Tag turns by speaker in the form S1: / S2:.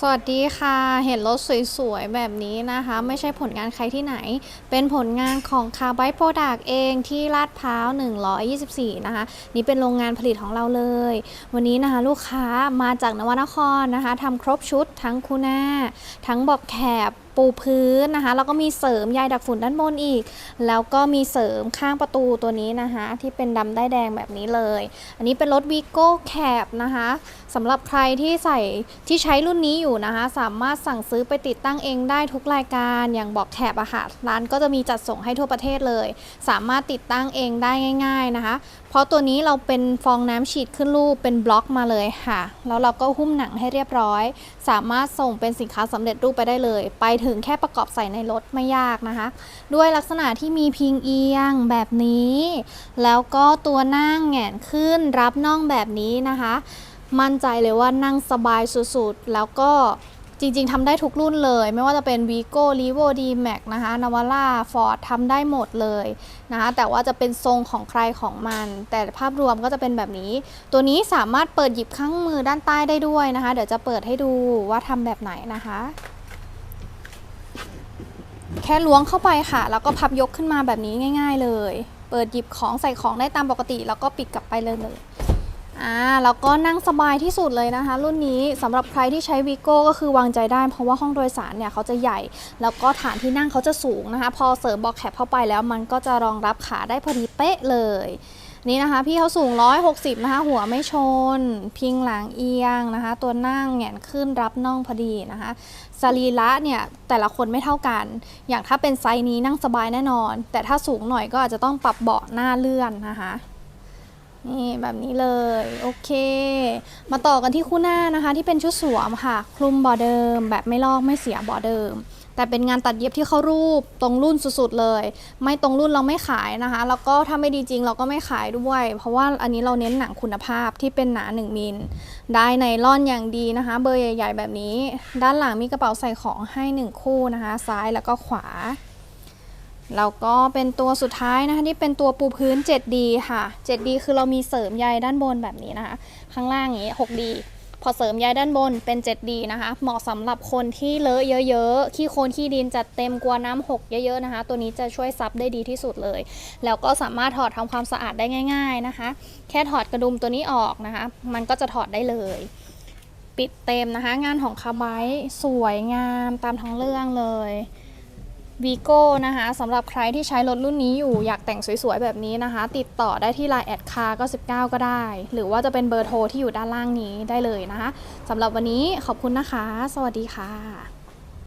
S1: สวัสดีค่ะ เห็นรถสวยๆ แบบนี้นะคะ ไม่ใช่ผลงานใครที่ไหน เป็นผลงานของคาร์ไบโปรดักเองที่ลาดพร้าว 124 นะคะ นี่เป็นโรงงานผลิตของเราเลย วันนี้นะคะลูกค้ามาจากนวนครนะคะทำครบชุดทั้งคูน่า ทั้งบอกแคบ ปูพื้นนะคะ แล้วก็มีเสริมยายดักฝุ่นด้านบนอีก แล้วก็มีเสริมข้างประตูตัวนี้นะคะ ที่เป็นดำได้แดงแบบนี้เลย อันนี้เป็นรถวีโก้แคบนะคะสำหรับใครที่ใส่ที่ใช้รุ่นนี้อยู่นะคะ สามารถสั่งซื้อไปติดตั้งเองได้ทุกรายการอย่างบอกแคบอะค่ะร้านก็จะมีจัดส่งให้ทั่วประเทศเลย สามารถติดตั้งเองได้ง่าย ๆนะคะ เพราะตัวนี้เราเป็นฟองน้ำฉีดขึ้นรูปเป็นบล็อกมาเลยค่ะ แล้วเราก็หุ้มหนังให้เรียบร้อย สามารถส่งเป็นสินค้าสำเร็จรูปไปได้เลย ไปถถึงแค่ประกอบใส่ในรถไม่ยากนะคะ ด้วยลักษณะที่มีพิงเอียงแบบนี้ แล้วก็ตัวนั่งแหงนขึ้นรับน่องแบบนี้นะคะ มั่นใจเลยว่านั่งสบายสุดๆ แล้วก็จริงๆทำได้ทุกรุ่นเลย ไม่ว่าจะเป็น Vigo l e v o D Max นะคะ Navara Ford ทำได้หมดเลยนะคะแต่ว่าจะเป็นทรงของใครของมัน แต่ภาพรวมก็จะเป็นแบบนี้ ตัวนี้สามารถเปิดหยิบข้างมือด้านใต้ได้ด้วยนะคะ เดี๋ยวจะเปิดให้ดูว่าทำแบบไหนนะคะ แค่ล้วงเข้าไปค่ะ แล้วก็พับยกขึ้นมาแบบนี้ง่าย ๆ เลย เปิดหยิบของใส่ของได้ตามปกติ แล้วก็ปิดกลับไปเลยเลยอ่าแล้วก็นั่งสบายที่สุดเลยนะคะ รุ่นนี้สำหรับใครที่ใช้วีโก้ก็คือวางใจได้ เพราะว่าห้องโดยสารเนี่ยเขาจะใหญ่ แล้วก็ฐานที่นั่งเขาจะสูงนะคะ พอเสริมบอกแคปเข้าไปแล้วมันก็จะรองรับขาได้พอดีเป๊ะเลย นี่นะคะ พี่เขาสูง 160 นะคะ หัวไม่ชน พิงหลังเอียงนะคะ ตัวนั่งแงนขึ้นรับน่องพอดีนะคะสรีระเนี่ยแต่ละคนไม่เท่ากัน อย่างถ้าเป็นไซส์นี้นั่งสบายแน่นอน แต่ถ้าสูงหน่อยก็อาจจะต้องปรับเบาะหน้าเลื่อนนะคะ นี่แบบนี้เลยโอเค มาต่อกันที่คู่หน้านะคะ ที่เป็นชุดสวมค่ะ คลุมเบอเดิม แบบไม่ลอกไม่เสียเบอเดิม แต่เป็นงานตัดเย็บที่เข้ารูปตรงรุ่นสุดๆเลย ไม่ตรงรุ่นเราไม่ขายนะคะ แล้วก็ถ้าไม่ดีจริงเราก็ไม่ขายด้วย เพราะว่าอันนี้เราเน้นหนังคุณภาพที่เป็นหนา 1มิลได้ในร่อนอย่างดีนะคะ เบอร์ใหญ่ ๆ แบบนี้ ด้านหลังมีกระเป๋าใส่ของให้ 1 คู่นะคะ ซ้ายแล้วก็ขวา แล้วก็เป็นตัวสุดท้ายนะคะที่เป็นตัวปูพื้น 7D ค่ะ 7D คือเรามีเสริมใยด้านบนแบบนี้นะคะ ข้างล่างอย่างนี้ 6D พอเสริมใยด้านบนเป็น 7D นะคะ เหมาะสำหรับคนที่เลอะเยอะๆขี้โคลนขี้ดินจัดเต็มกลัวน้ำหกเยอะๆนะคะ ตัวนี้จะช่วยซับได้ดีที่สุดเลย แล้วก็สามารถถอดทำความสะอาดได้ง่าย ๆนะคะ แค่ถอดกระดุมตัวนี้ออกนะคะ มันก็จะถอดได้เลยปิดเต็มนะคะ งานของคาไบสวยงามตามท้องเรื่องเลย วีโก้นะคะสำหรับใครที่ใช้รถรุ่นนี้อยู่อยากแต่งสวยๆ แบบนี้นะคะ ติดต่อได้ที่ Line แอดคาร์99ก็ได้ หรือว่าจะเป็นเบอร์โทรที่อยู่ด้านล่างนี้ได้เลยนะคะสำหรับวันนี้ขอบคุณนะคะ สวัสดีค่ะ